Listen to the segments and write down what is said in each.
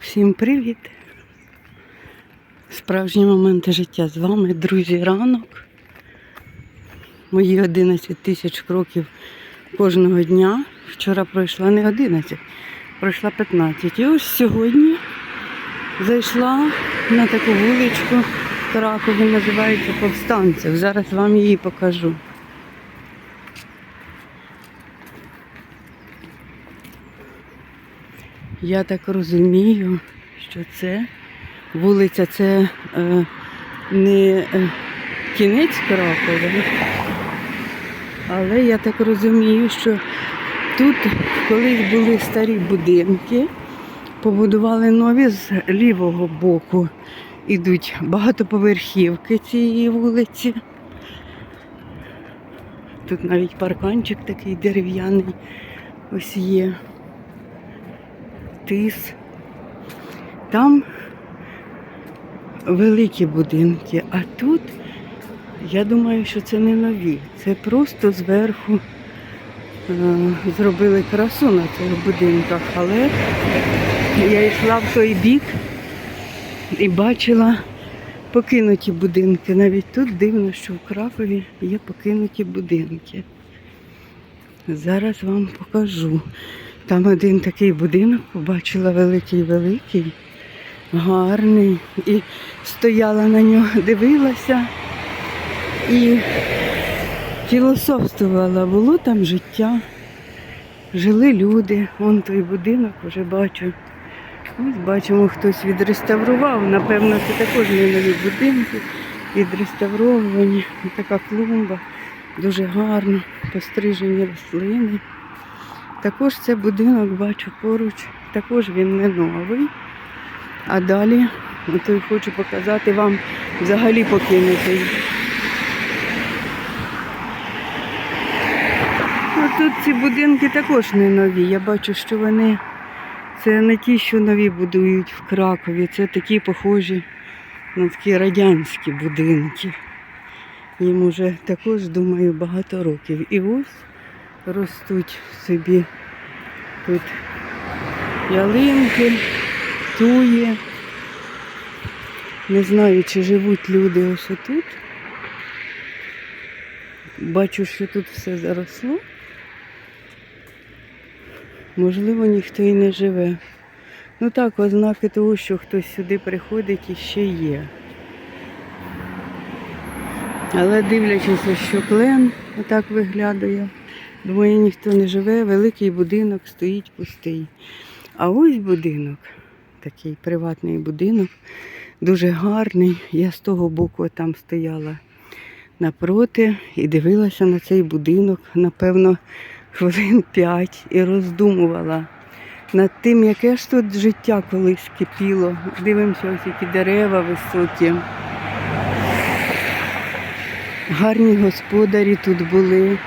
Всім привіт! Справжні моменти життя з вами, друзі, ранок. Мої 11 тисяч кроків кожного дня. Вчора пройшла не 11, пройшла 15. І ось сьогодні зайшла на таку вуличку в Кракові, називається Повстанців. Зараз вам її покажу. Я так розумію, що це вулиця, це е, не е, кінець Кракова, але я так розумію, що тут колись були старі будинки, побудували нові з лівого боку. Ідуть багатоповерхівки цієї вулиці. Тут навіть парканчик такий дерев'яний ось є тис. Там великі будинки, а тут, я думаю, що це не нові. Це просто зверху е, зробили красу на цих будинках. Але я йшла в той бік і бачила покинуті будинки. Навіть тут дивно, що в Кракові є покинуті будинки. Зараз вам покажу. Там один такий будинок, побачила великий-великий, гарний. І стояла на нього, дивилася і філософствувала. Було там життя, жили люди. Вон той будинок вже бачу. Ось бачимо, хтось відреставрував. Напевно, це також не нові будинки, відреставровані. Така клумба, дуже гарно, пострижені рослини. Також це будинок бачу поруч, також він не новий. А далі, то й хочу показати вам взагалі покинутий. Ну, тут ці будинки також не нові. Я бачу, що вони це не ті, що нові будують в Кракові, це такі похожі на такі радянські будинки. Їм уже також, думаю, багато років. І ось ростуть собі тут ялинки, туї. Не знаю, чи живуть люди ось тут. Бачу, що тут все заросло. Можливо, ніхто і не живе. Ну так, ознаки того, що хтось сюди приходить і ще є. Але дивлячись, що клен отак виглядає, думаю, ніхто не живе, великий будинок стоїть пустий. А ось будинок, такий приватний будинок, дуже гарний. Я з того боку там стояла напроти і дивилася на цей будинок, напевно, хвилин п'ять і роздумувала над тим, яке ж тут життя колись кипіло. Дивимося, ось які дерева високі. Гарні господарі тут були.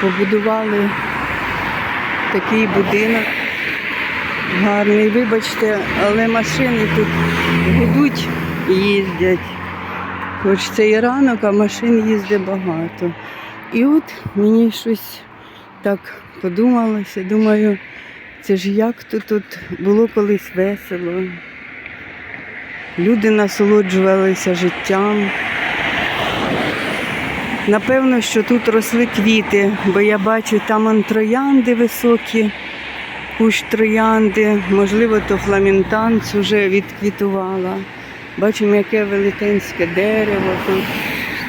Побудували такий будинок гарний. Вибачте, але машини тут гудуть і їздять. Хоч це і ранок, а машин їздить багато. І от мені щось так подумалося. Думаю, це ж як то тут було колись весело. Люди насолоджувалися життям. Напевно, що тут росли квіти, бо я бачу там троянди високі, кущ троянди, можливо, то фламінтанц вже відквітувала. Бачимо, яке велетенське дерево тут.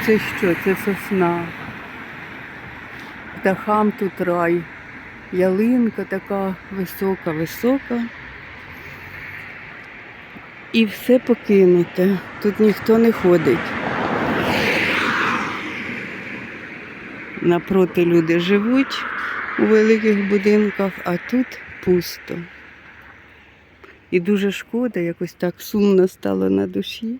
Це що? Це сосна. Птахам тут рай. Ялинка така висока, висока. І все покинуте. Тут ніхто не ходить. Напроти люди живуть у великих будинках, а тут пусто. І дуже шкода, якось так сумно стало на душі.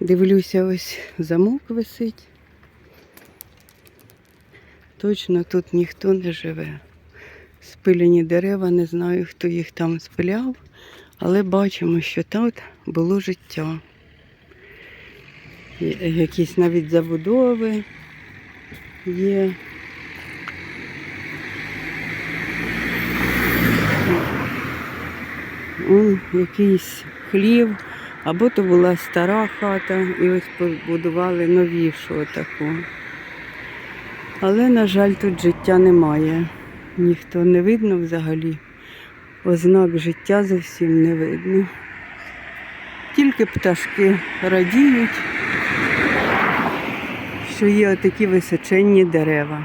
Дивлюся, ось замок висить. Точно тут ніхто не живе. Спилені дерева, не знаю, хто їх там спиляв, але бачимо, що тут було життя. Якісь навіть забудови є. он якийсь хлів, або то була стара хата, і ось побудували новішу таку. Але, на жаль, тут життя немає. Ніхто не видно взагалі. Ознак життя зовсім не видно. Тільки пташки радіють, що є отакі височенні дерева.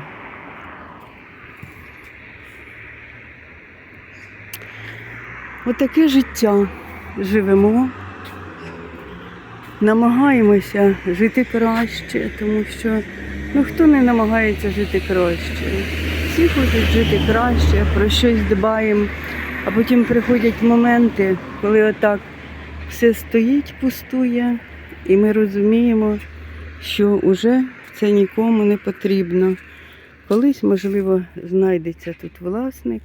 Отаке життя живемо, намагаємося жити краще, тому що ну, хто не намагається жити краще? Всі хочуть жити краще, про щось дбаємо, а потім приходять моменти, коли отак все стоїть, пустує, і ми розуміємо, що вже це нікому не потрібно. Колись, можливо, знайдеться тут власник.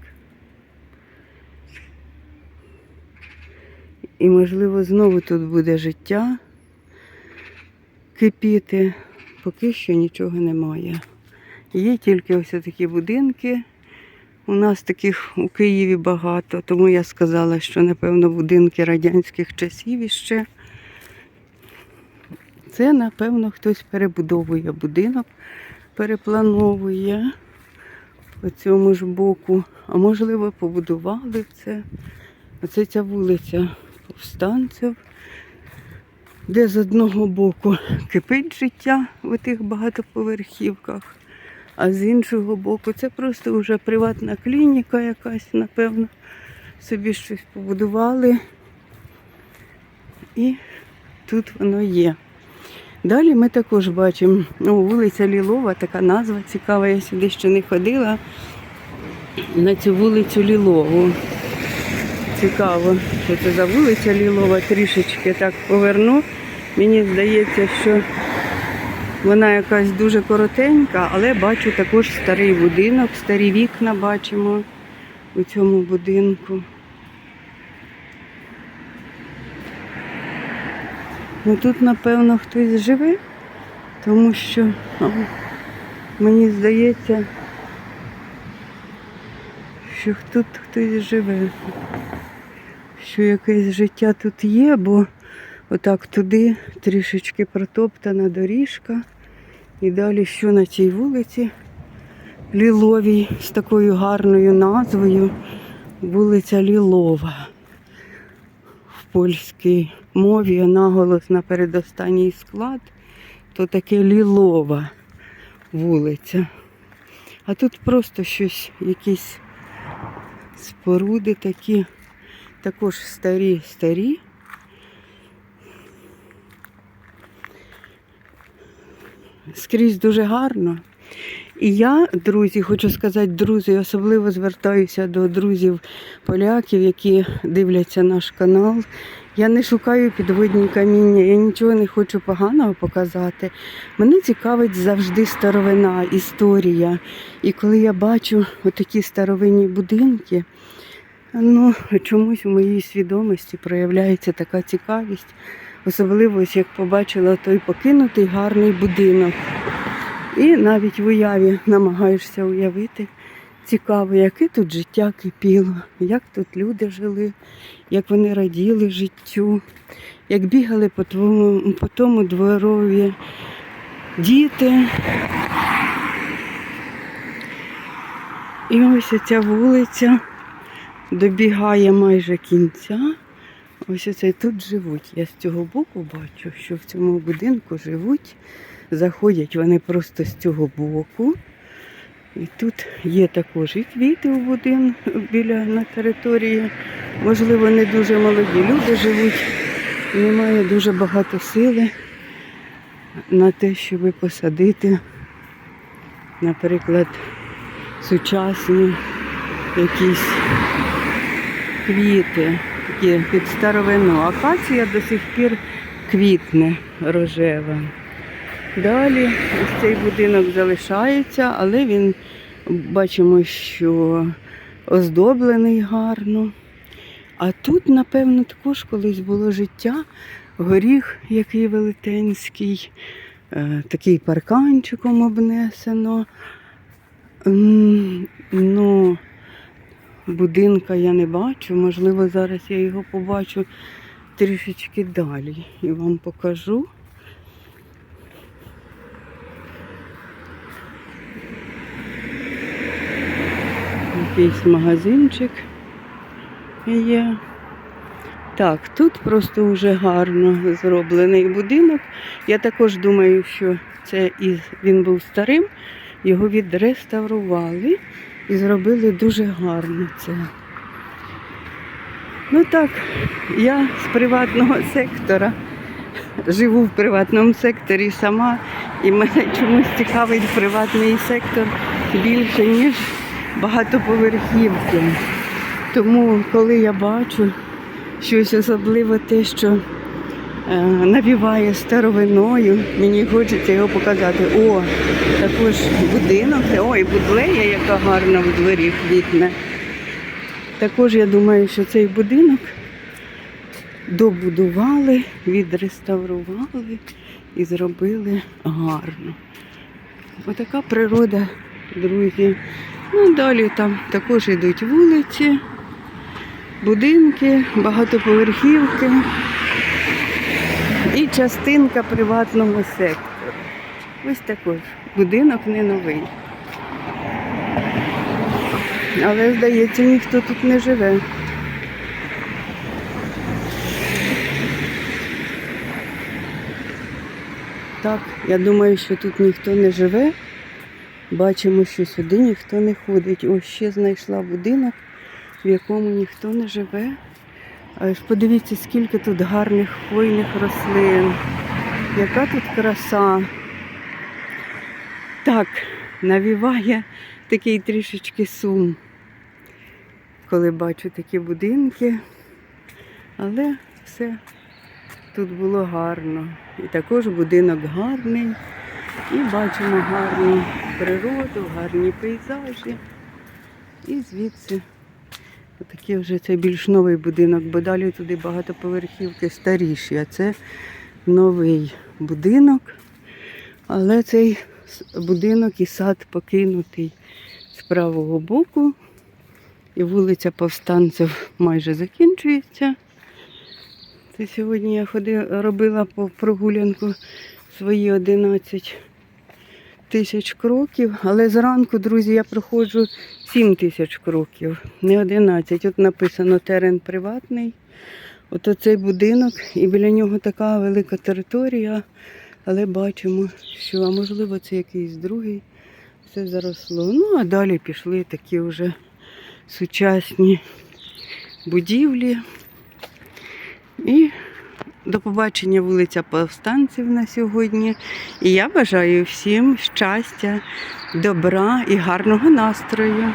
І, можливо, знову тут буде життя кипіти, поки що нічого немає. Є тільки ось такі будинки. У нас таких у Києві багато, тому я сказала, що, напевно, будинки радянських часів іще. Це, напевно, хтось перебудовує будинок, переплановує по цьому ж боку. А можливо, побудували це. Оце ця вулиця повстанців, де з одного боку кипить життя в тих багатоповерхівках, а з іншого боку це просто вже приватна клініка якась, напевно, собі щось побудували. І тут воно є. Далі ми також бачимо ну, вулиця Лілова, така назва цікава, я сюди ще не ходила. На цю вулицю Лілову. Цікаво, що це за вулиця Лілова, трішечки так поверну. Мені здається, що вона якась дуже коротенька, але бачу також старий будинок, старі вікна бачимо у цьому будинку. Ну тут, напевно, хтось живе, тому що мені здається, що тут хтось живе, що якесь життя тут є, бо отак туди трішечки протоптана доріжка. І далі що на цій вулиці Ліловій з такою гарною назвою вулиця Лілова. В польській мові наголос на передостанній склад, то таке Лілова вулиця. А тут просто щось, якісь споруди такі, також старі, старі. Скрізь дуже гарно. І я, друзі, хочу сказати, друзі, особливо звертаюся до друзів поляків, які дивляться наш канал. Я не шукаю підводні каміння, я нічого не хочу поганого показати. Мене цікавить завжди старовина, історія. І коли я бачу отакі старовинні будинки, ну, чомусь у моїй свідомості проявляється така цікавість. Особливо, як побачила той покинутий гарний будинок. І навіть в уяві намагаєшся уявити. Цікаво, яке тут життя кипіло, як тут люди жили, як вони раділи життю, як бігали по тому, по тому дворові діти. І ось ця вулиця добігає майже кінця. Ось оце тут живуть. Я з цього боку бачу, що в цьому будинку живуть. Заходять вони просто з цього боку. І тут є також і квіти у будинку біля на території. Можливо, не дуже молоді люди живуть. Немає дуже багато сили на те, щоб посадити, наприклад, сучасні якісь квіти, такі під старовину. Акація до сих пір квітне рожева. Далі ось цей будинок залишається, але він бачимо, що оздоблений гарно. А тут, напевно, також колись було життя, горіх, який велетенський, е, такий парканчиком обнесено. Ну, будинка я не бачу. Можливо, зараз я його побачу трішечки далі і вам покажу. Якийсь магазинчик є. Так, тут просто вже гарно зроблений будинок. Я також думаю, що це із він був старим, його відреставрували і зробили дуже гарно це. Ну так, я з приватного сектора. Живу в приватному секторі сама, і мене чомусь цікавить приватний сектор більше, ніж багатоповерхівки. Тому, коли я бачу щось особливо те, що навіває старовиною, мені хочеться його показати. О, також будинок, ой, будлея, яка гарна в дворі квітне. Також я думаю, що цей будинок добудували, відреставрували і зробили гарно. Отака природа, друзі. Ну, далі там також йдуть вулиці, будинки, багатоповерхівки і частинка приватного сектору. Ось також будинок не новий. Але, здається, ніхто тут не живе. Так, я думаю, що тут ніхто не живе. Бачимо, що сюди ніхто не ходить. Ось ще знайшла будинок, в якому ніхто не живе. Подивіться, скільки тут гарних хвойних рослин. Яка тут краса. Так, навіває такий трішечки сум, коли бачу такі будинки. Але все тут було гарно. І також будинок гарний. І бачимо гарну природу, гарні пейзажі. І звідси такий вже це більш новий будинок, бо далі туди багатоповерхівки старіші, а це новий будинок. Але цей будинок і сад покинутий з правого боку. І вулиця повстанців майже закінчується. Це сьогодні я ходила, робила по прогулянку свої 11 тисяч кроків, але зранку, друзі, я проходжу 7 тисяч кроків, не 11. От написано терен приватний. От оцей будинок, і біля нього така велика територія, але бачимо, що, а можливо, це якийсь другий. Все заросло. Ну, а далі пішли такі вже сучасні будівлі. І до побачення вулиця Повстанців на сьогодні. І я бажаю всім щастя, добра і гарного настрою.